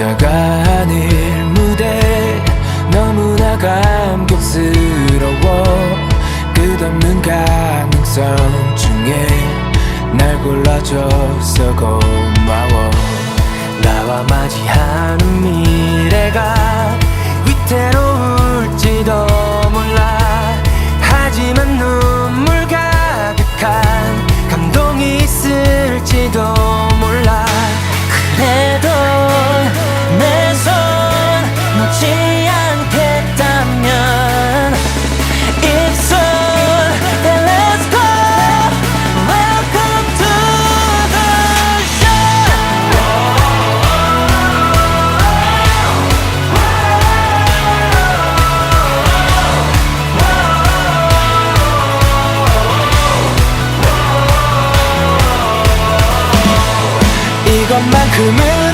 혼자가 아닐 무대 너무나 감격스러워. 끝없는 가능성 중에 날 골라줘서 고마워. 나와 맞이하는 미 이것만큼은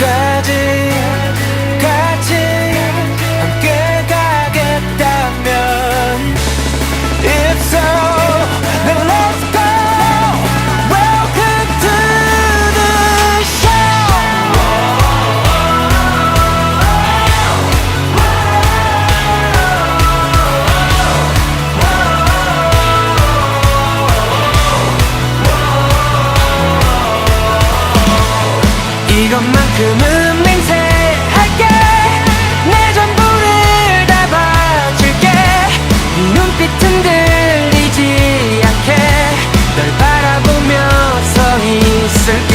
끝 이것만큼은 맹세할게. 내 전부를 다 바칠게. 네 눈빛 흔들리지 않게. 널 바라보며 서 있을게